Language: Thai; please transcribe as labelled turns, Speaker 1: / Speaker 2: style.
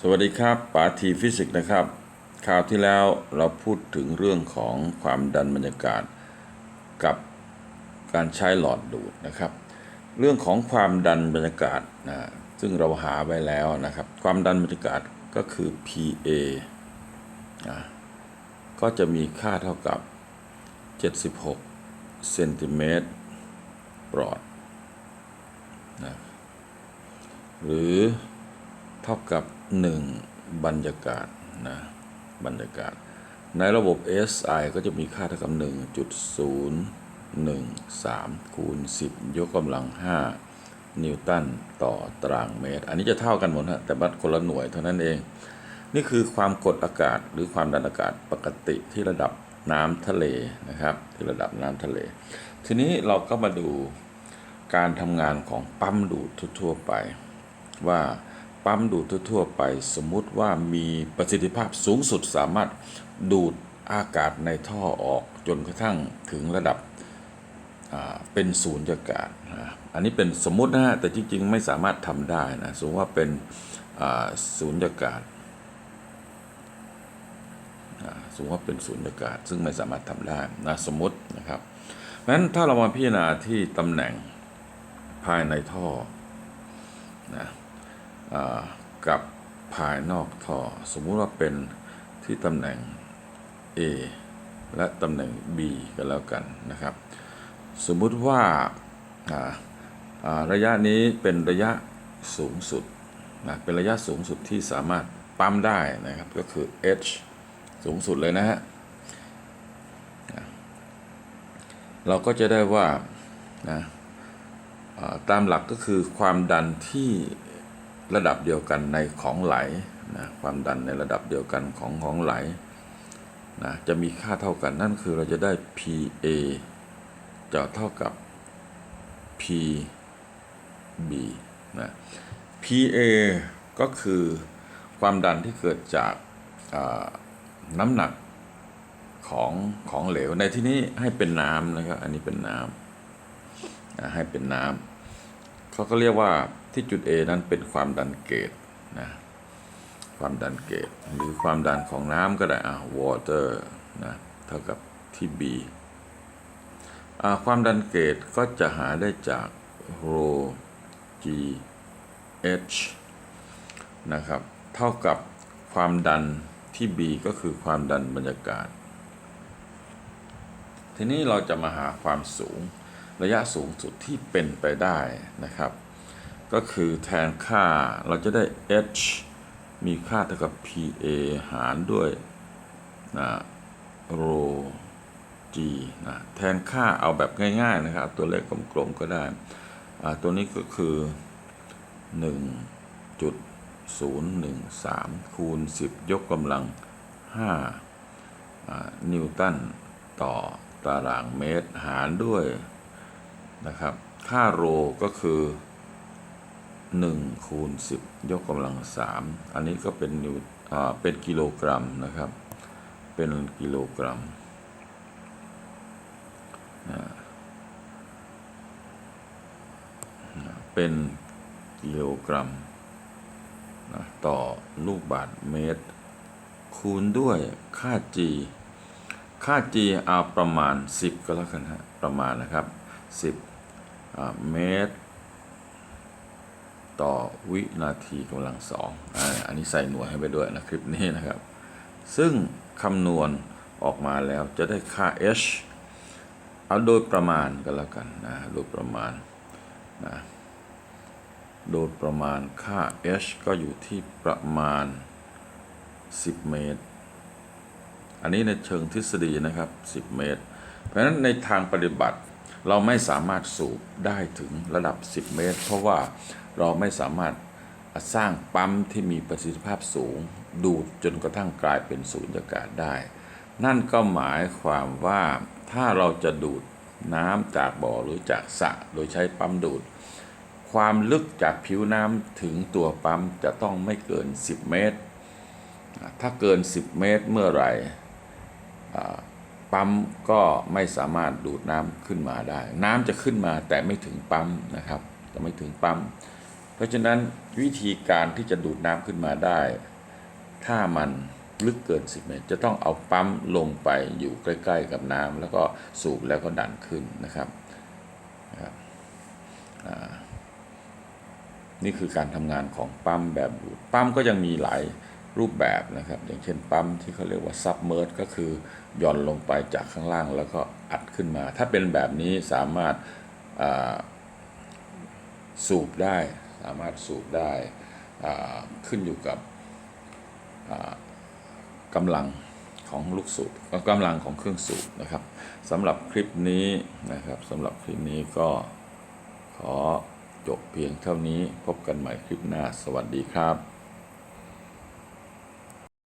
Speaker 1: สวัสดีครับป๋าทีฟิสิกส์นะครับคราวที่แล้วเราพูดถึงเรื่องของความดันบรรยากาศกับการใช้หลอดดูดนะครับ เรื่องของความดันบรรยากาศนะซึ่งเราหาไว้แล้วนะครับ ความดันบรรยากาศก็คือ PA นะก็จะมีค่าเท่ากับ 76เซนติเมตรปลอดนะหรือ เท่ากับ 1 บรรยากาศนะบรรยากาศ ในระบบ SI ก็จะมีค่าเท่ากับ 1.013 คูณ 10 ยกกำลัง 5 นิวตันต่อตารางเมตร อันนี้จะเท่ากันหมดฮะแต่บัดคนละหน่วยเท่านั้นเอง นี่คือความกดอากาศหรือความดันอากาศปกติที่ระดับน้ำทะเลนะครับที่ระดับน้ำทะเล ทีนี้เราก็มาดูการทำงานของปั๊มดูดทั่วๆไปว่า ปั๊มดูดทั่วๆไป สมมุติว่ามีประสิทธิภาพสูงสุดสามารถดูดอากาศในท่อออกจนกระทั่งถึงระดับเป็นศูนย์อากาศนะอันนี้เป็นสมมุตินะฮะ แต่จริงๆ ไม่สามารถทำได้นะ สมมติว่าเป็นศูนย์อากาศสมมติว่าเป็นศูนยากาศ ซึ่งไม่สามารถทำได้นะสมมตินะครับเพราะฉะนั้นถ้าเรามาพิจารณาที่ตำแหน่งภายในท่อนะ กับภายนอกท่อ สมมุติว่าเป็นที่ตำแหน่ง A และตำแหน่ง B กันแล้วกันนะครับ สมมุติว่าาาระยะนี้เป็นระยะสูงสุดนะเป็นระยะสูงสุดที่สามารถปั๊มได้นะครับก็คือ H สูงสุดเลยนะฮะเราก็จะได้ว่านะอ่าตามหลักก็คือความดันที่ ระดับเดียวกันในของไหลนะความดันในระดับเดียวกันของของไหลนะจะมีค่าเท่ากันนั่นคือเราจะได้ PA จะเท่ากับ PB นะ PA ก็คือความดันที่เกิดจากาน้ำหนักของของเหลวในที่นี้ให้เป็นน้ำนะครับอันนี้เป็นน้ำนะให้เป็นน้ำเขาก็เรียกว่า ที่จุด A นั้นเป็นความดันเกตนะความดันเกตหรือความดันของน้ำก็ได้อะ water นะเท่ากับที่ B อ่าความดันเกตก็จะหาได้จาก rho g h นะครับเท่ากับความดันที่ B ก็คือความดันบรรยากาศ ทีนี้เราจะมาหาความสูงระยะสูงสุดที่เป็นไปได้นะครับ ก็คือแทนค่าเราจะได้ h มีค่าเท่ากับ pa หารด้วยนะ rho g นะแทนค่าเอาแบบง่ายๆนะครับ ตัวเลขกลมๆก็ได้ ตัวนี้ก็คือ 1. จุด013 คูณ 10 ยกกำลัง 5 นิวตันต่อตารางเมตรหารด้วยนะครับ ค่าโรก็คือ 1คูณ10 ยกกำลัง 3 อันนี้ก็เป็นนิวอ่เป็นกิโลกรัมนะครับ เป็นกิโลกรัมเป็นกิโลกรัมนะต่อลูกบาทเมตร คูณด้วยค่า g ค่า g เอาประมาณ 10 ก็แล้วกันฮะประมาณนะครับ 10เมตร ต่อวินาทีกำลังสองอันนี้ใส่หน่วยให้ไปด้วยนะคลิปนี้นะครับ ซึ่งคำนวณออกมาแล้วจะได้ค่า h เอาโดยประมาณก็แล้วกันนะโดยประมาณนะโดยประมาณค่า h ก็อยู่ที่ประมาณ 10 เมตร อันนี้ในเชิงทฤษฎีนะครับ 10 เมตร เพราะฉะนั้นในทางปฏิบัติเราไม่สามารถสูบได้ถึงระดับ 10 เมตร เพราะว่า เราไม่สามารถสร้างปั๊มที่มีประสิทธิภาพสูง ดูดจนกระทั่งกลายเป็นสูญญากาศได้ นั่นก็หมายความว่าถ้าเราจะดูดน้ำจากบ่อหรือจากสระโดยใช้ปั๊มดูด ความลึกจากผิวน้ำถึงตัวปั๊มจะต้องไม่เกิน 10 เมตร ถ้าเกิน 10 เมตรเมื่อไหร่ปั๊มก็ไม่สามารถดูดน้ำขึ้นมาได้ น้ำจะขึ้นมาแต่ไม่ถึงปั๊มนะครับจะไม่ถึงปั๊ม เพราะฉะนั้นวิธีการที่จะดูดน้ำขึ้นมาได้ ถ้ามันลึกเกิน 10 เมตร จะต้องเอาปั๊มลงไปอยู่ใกล้ๆกับน้ำแล้วก็สูบแล้วก็ดันขึ้นนะครับนี่คือการทำงานของปั๊มแบบดูดปั๊มก็ยังมีหลายรูปแบบนะครับ อย่างเช่นปั๊มที่เขาเรียกว่าซับเมอร์ก็คือหย่อนลงไปจากข้างล่างแล้วก็อัดขึ้นมา ถ้าเป็นแบบนี้สามารถสูบได้ามารถสูบได้ขึ้นอยู่กับกำลังของลูกสูบกำลังของเครื่องสูบนะครับสำหรับคลิปนี้นะครับสำหรับคลิปนี้ก็ขอจบเพียงเท่านี้พบกันใหม่คลิปหน้าสวัสดีครับ